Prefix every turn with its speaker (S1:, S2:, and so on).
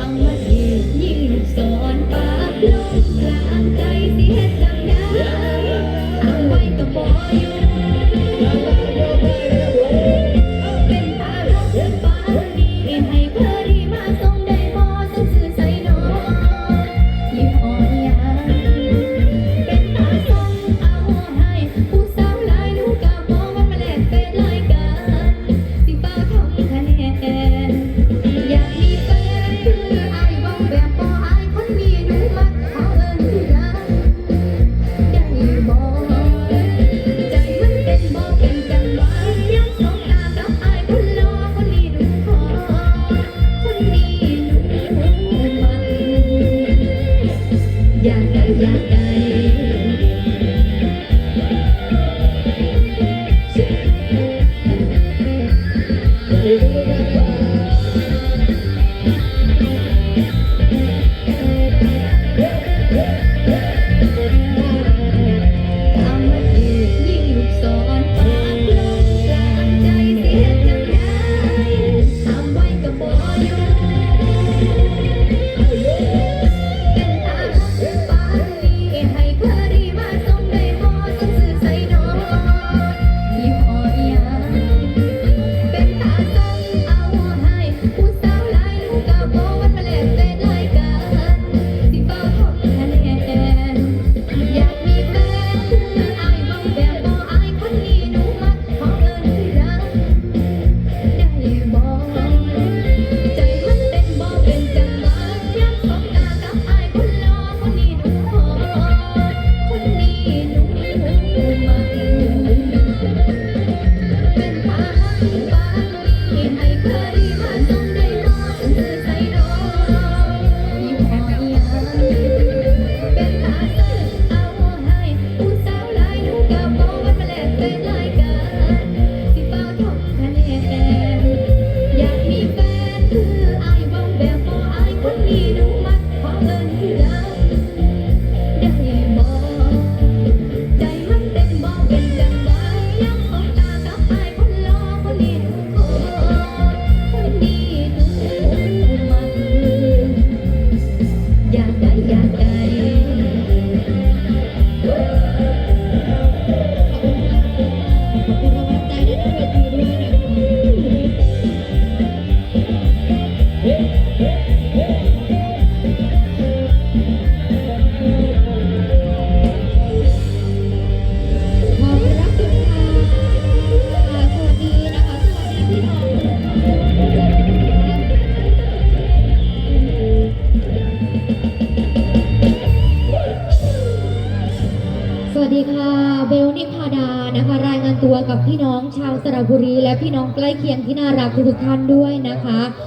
S1: Amen. Thank you. you. ใจได้เวที เบลนิพาดานะคะ รายงานตัวกับพี่น้องชาวสระบุรี และพี่น้องใกล้เคียงที่น่ารักทุกท่านด้วยนะคะ